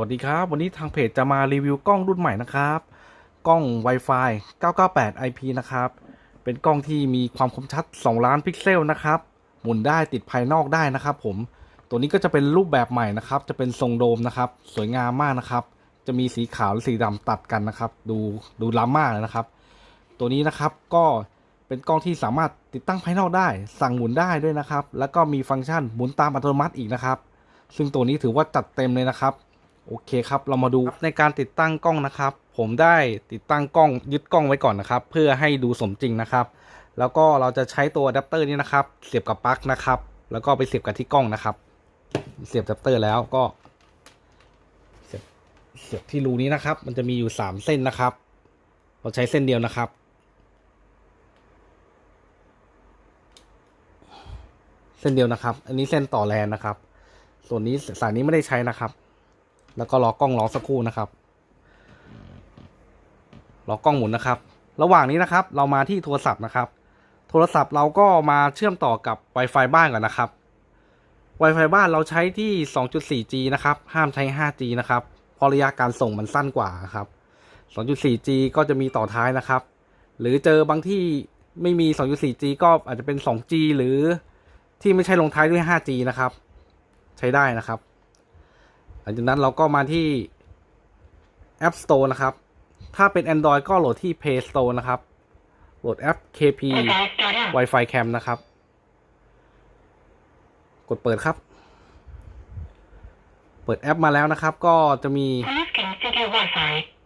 วัสดีครับ วันนี้ทางเพจจะมารีวิวกล้องรุ่นใหม่นะครับ กล้อง Wi-Fi 998 IP นะครับ เป็นกล้องที่มีความคมชัด 2 ล้านพิกเซลนะครับ หมุนได้ติดภายนอกได้นะครับผม ตัวนี้ก็จะเป็นรูปแบบใหม่นะครับ จะเป็นทรงโดมนะครับ สวยงามมากนะครับ จะมีสีขาวและสีดำตัดกันนะครับ ดูดูล้ำมากเลยนะครับ ตัวนี้นะครับก็เป็นกล้องที่สามารถติดตั้งภายนอกได้ สั่งหมุนได้ด้วยนะครับ แล้วก็มีฟังก์ชันหมุนตามอัตโนมัติอีกนะครับ ซึ่งตัวนี้ถือว่าจัดเต็มเลยนะครับ โอเคครับ เรามาดูในการติดตั้งกล้องนะครับ ผมได้ติดตั้งกล้องยึดกล้องไว้ก่อนนะครับ เพื่อให้ดูสมจริงนะครับ แล้วก็เราจะใช้ตัวอะแดปเตอร์นี้นะครับ เสียบกับปลั๊กนะครับ แล้วก็ไปเสียบกับที่กล้องนะครับ เสียบอะแดปเตอร์แล้วก็ เสียบเสียบที่รูนี้นะครับ มันจะมีอยู่สามเส้นนะครับ เราใช้เส้นเดียวนะครับ เส้นเดียวนะครับ อันนี้เส้นต่อแลนนะครับ ส่วนนี้สายนี้ไม่ได้ใช้นะครับ แล้วก็รอกล้องรอสักครู่นะครับรอกล้องหมุนนะครับ ระหว่างนี้นะครับ เรามาที่โทรศัพท์นะครับ โทรศัพท์เราก็มาเชื่อมต่อกับ Wi-Fi บ้านก่อนนะครับ Wi-Fi บ้านเราใช้ที่ 2.4G นะครับ ห้ามใช้ 5G นะครับเพราะระยะการส่งมันสั้นกว่าครับ 2.4G ก็จะมีต่อท้ายนะครับ หรือเจอบางที่ไม่มี 2.4G ก็อาจจะเป็น 2G หรือที่ไม่ใช่ลงท้ายด้วย 5G นะครับ ใช้ได้นะครับ ลังจากนั้นเราก็มาที่ App Store นะครับ ถ้าเป็น Android ก็โหลดที่ Play Store นะครับ โหลดแอป KP Wi-Fi Cam นะครับ กดเปิดครับ เปิดแอปมาแล้วนะครับ ก็จะมี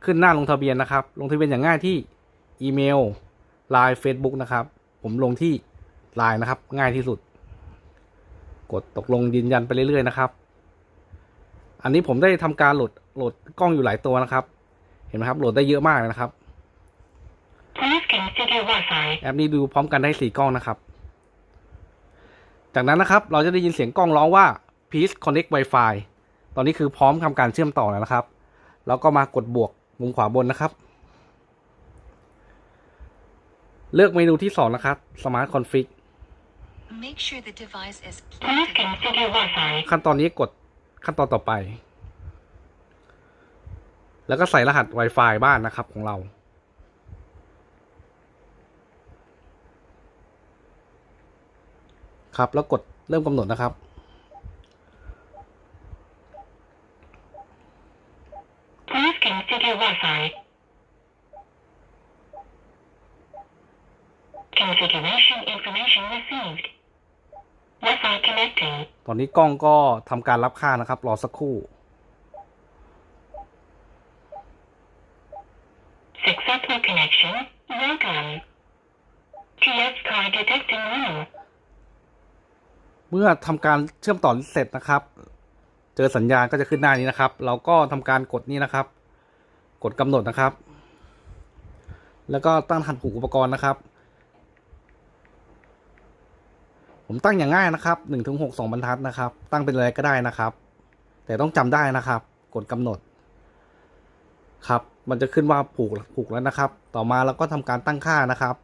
ขึ้นหน้าลงทะเบียนนะครับ ลงทะเบียนอย่างง่ายที่อีเมล Line Facebook นะครับ ผมลงที่ Line นะครับ ง่ายที่สุด กดตกลงยืนยันไปเรื่อยๆนะครับ อันนี้ผมได้ทำการโหลดโหลดกล้องอยู่หลายตัวนะครับ เห็นไหมครับ โหลดได้เยอะมากเลยนะครับ Please configure Wi-Fi. แอปนี้ดูพร้อมกันได้สี่กล้องนะครับ จากนั้นนะครับ เราจะได้ยินเสียงกล้องร้องว่า please connect Wi-Fi ตอนนี้คือพร้อมทำการเชื่อมต่อแล้วนะครับ แล้วก็มากดบวกมุมขวาบนนะครับ เลือกเมนูที่สองนะครับ Smart Config Make sure the device is Please plugged in. configure Wi-Fi. ขั้นตอนนี้กด ขั้นตอนต่อไป แล้วก็ใส่รหัส Wi-Fi บ้านนะครับของเรา ครับแล้วกดเริ่มกำหนดนะครับ Please configure Wi-Fi. Configuration information received. Wi-Fi connecting. ต อนนี้กล้องก็ทำการรับค่านะครับ รอสักครู่ Successful connection. Welcome. TS card detecting room. เมื่อทำการเชื่อมต่อเสร็จนะครับ เจอสัญญาณก็จะขึ้นหน้านี้นะครับ เราก็ทำการกดนี่นะครับ กดกำหนดนะครับ แล้วก็ตั้งรหัสผูกอุปกรณ์นะครับ ผมตั้งอย่างง่ายนะครับหนึ่งถึงหกสองบรรทัดนะครับ ตั้งเป็นอะไรก็ได้นะครับ แต่ต้องจำได้นะครับ กดกำหนด ครับ มันจะขึ้นว่าผูกผูกแล้วนะครับ ต่อมาเราก็ทำการตั้งค่านะครับ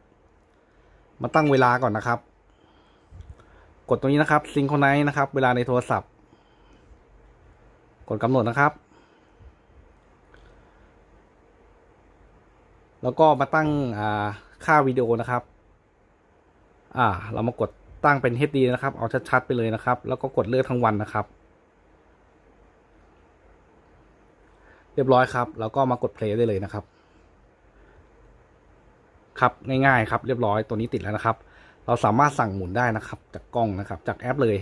มาตั้งเวลาก่อนนะครับ กดตรงนี้นะครับซิงโครไนซ์นะครับ เวลาในโทรศัพท์ กดกำหนดนะครับ แล้วก็มาตั้งอ่าค่าวิดีโอนะครับ อ่า เรามากด ตั้งเป็น HD นะครับ เอาชัดๆไปเลยนะครับ แล้วก็กดเลือกทั้งวันนะครับ เรียบร้อยครับ แล้วก็มากด play ได้เลยนะครับ ครับง่ายๆครับ เรียบร้อยตัวนี้ติดแล้วนะครับ เราสามารถสั่งหมุนได้นะครับ จากกล้องนะครับ จากแอปเลย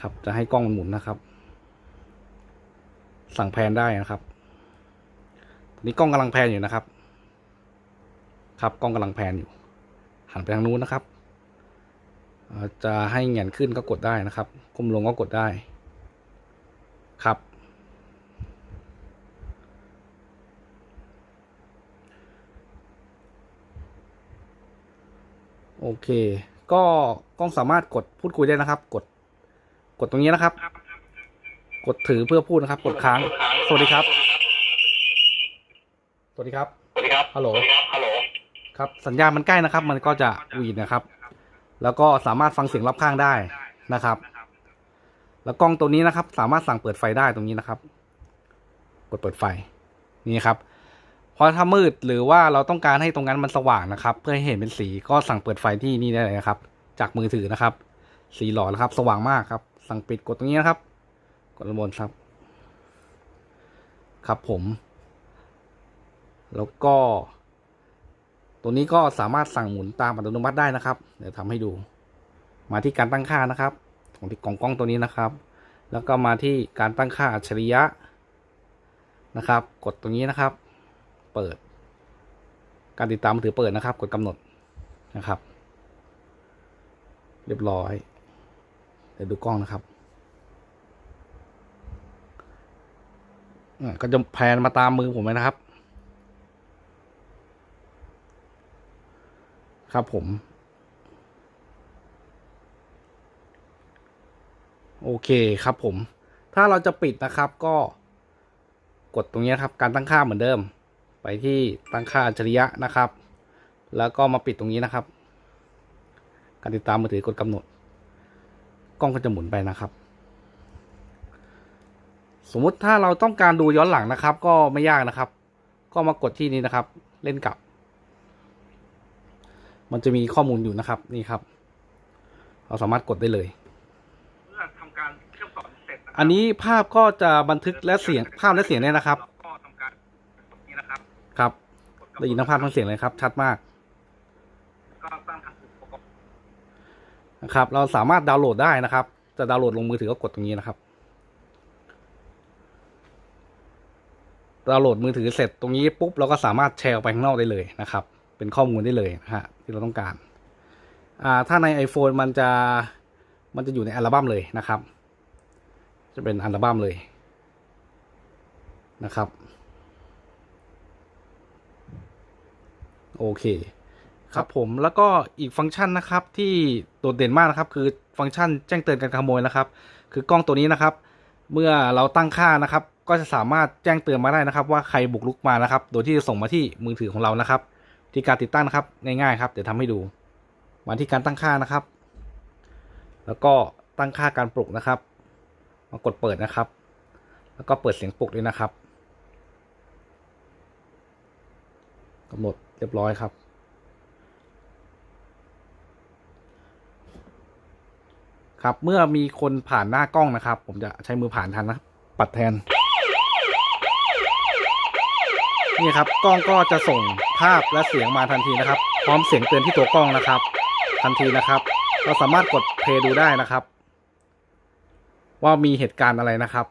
ครับจะให้กล้องมันหมุนนะครับ สั่งแพนได้นะครับตอนนี้กล้องกำลังแพนอยู่นะครับ ครับกล้องกำลังแพนอยู่ หันไปทางนู้นนะครับ จะให้เหงียนขึ้นก็กดได้นะครับก้มลงก็กดได้ครับ โอเค ก็กล้องสามารถกดพูดคุยได้นะครับ กด กดตรงนี้นะครับ กดถือเพื่อพูดนะครับ กดค้าง สวัสดีครับ สวัสดีครับ สวัสดีครับ ฮัลโหล ฮัลโหล ครับ สัญญาณมันใกล้นะครับ มันก็จะหวีดนะครับ แล้วก็สามารถฟังเสียงรอบข้างได้นะครับ แล้วกล้องตัวนี้นะครับ สามารถสั่งเปิดไฟได้ตรงนี้นะครับ กดเปิดไฟนี่ครับเพราะถ้ามืดหรือว่าเราต้องการให้ตรงนั้นมันสว่างนะครับ เพื่อให้เห็นเป็นสีก็สั่งเปิดไฟที่นี่ได้เลยนะครับ จากมือถือนะครับ สีหลอดนะครับ สว่างมากครับ สั่งปิดกดตรงนี้นะครับ กดระบนครับ ครับผม แล้วก็ ตัวนี้ก็สามารถสั่งหมุนตามอัตโนมัติได้นะครับ เดี๋ยวทำให้ดู มาที่การตั้งค่านะครับ ของที่กล่องกล้องตัวนี้นะครับ แล้วก็มาที่การตั้งค่าอัจฉริยะนะครับ กดตรงนี้นะครับ เปิด การติดตามมือถือเปิดนะครับ กดกำหนดนะครับ เรียบร้อย เดี๋ยวดูกล้องนะครับอะก็จะแพนมาตามมือผมเลยนะครับ ครับผม โอเคครับผม ถ้าเราจะปิดนะครับก็ กดตรงนี้ครับ การตั้งค่าเหมือนเดิม ไปที่ตั้งค่าอัจฉริยะนะครับ แล้วก็มาปิดตรงนี้นะครับ การติดตามมือถือกดกำหนด กล้องก็จะหมุนไปนะครับสมมุติถ้าเราต้องการดูย้อนหลังนะครับ ก็ไม่ยากนะครับ ก็มากดที่นี้นะครับ เล่นกลับ มันจะมีข้อมูลอยู่นะครับ นี่ครับ เราสามารถกดได้เลย เมื่อทำการเชื่อมต่อเสร็จนะครับอันนี้ภาพก็จะบันทึกและเสียงภาพและเสียงเนี่ยนะครับเราก็ทำการกดนี้นะครับครับกกำหได้ยินทั้งภาพทั้งเสียงเลยครับ ชัดมากก็ตั้งทางอุปกรณ์นะครับ เราสามารถดาวน์โหลดได้นะครับ จะดาวน์โหลดลงมือถือก็กดตรงนี้นะครับ ดาวน์โหลดมือถือเสร็จตรงนี้ปุ๊บเราก็สามารถแชร์ออกไปข้างนอกได้เลยนะครับ เป็นข้อมูลได้เลยนะฮะที่เราต้องการอ่าถ้าใน iPhone มันจะมันจะอยู่ในอัลบั้มเลยนะครับ จะเป็นอัลบั้มเลยนะครับโอเคครับผมแล้วก็อีกฟังก์ชันนะครับที่โดดเด่นมากนะครับ คือฟังก์ชันแจ้งเตือนการขโมยนะครับ คือกล้องตัวนี้นะครับ เมื่อเราตั้งค่านะครับ ก็จะสามารถแจ้งเตือนมาได้นะครับ ว่าใครบุกรุกมานะครับ โดยที่จะส่งมาที่มือถือของเรานะครับ ที่การติดตั้งนะครับง่ายๆครับเดี๋ยวทำให้ดูมาที่การตั้งค่านะครับ แล้วก็ตั้งค่าการปลุกนะครับ มากดเปิดนะครับ แล้วก็เปิดเสียงปลุกด้วยนะครับกำหนดเรียบร้อยครับครับเมื่อมีคนผ่านหน้ากล้องนะครับ ผมจะใช้มือผ่านทันนะปัดแทน นี่ครับกล้องก็จะส่งภาพและเสียงมาทันทีนะครับ พร้อมเสียงเตือนที่ตัวกล้องนะครับ ทันทีนะครับ เราสามารถกดเพลย์ดูได้นะครับ ว่ามีเหตุการณ์อะไรนะครับ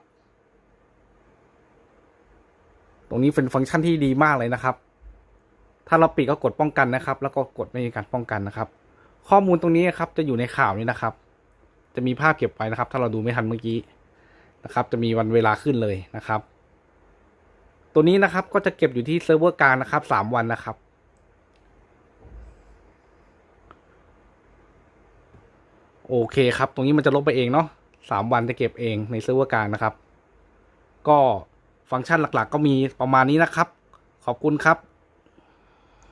ตรงนี้เป็นฟังก์ชันที่ดีมากเลยนะครับ ถ้าเราปิดก็กดป้องกันนะครับ แล้วก็กดไม่มีการป้องกันนะครับ ข้อมูลตรงนี้ครับจะอยู่ในข่าวนี้นะครับ จะมีภาพเก็บไว้นะครับ ถ้าเราดูไม่ทันเมื่อกี้นะครับ จะมีวันเวลาขึ้นเลยนะครับ ตัวนี้นะครับก็จะเก็บอยู่ที่เซิร์ฟเวอร์กลางนะครับสามวันนะครับ โอเคครับ ตรงนี้มันจะลบไปเองเนาะสามวันจะเก็บเองในเซิร์ฟเวอร์กลางนะครับ ก็ฟังก์ชันหลักๆ ก็มีประมาณนี้นะครับ ขอบคุณครับ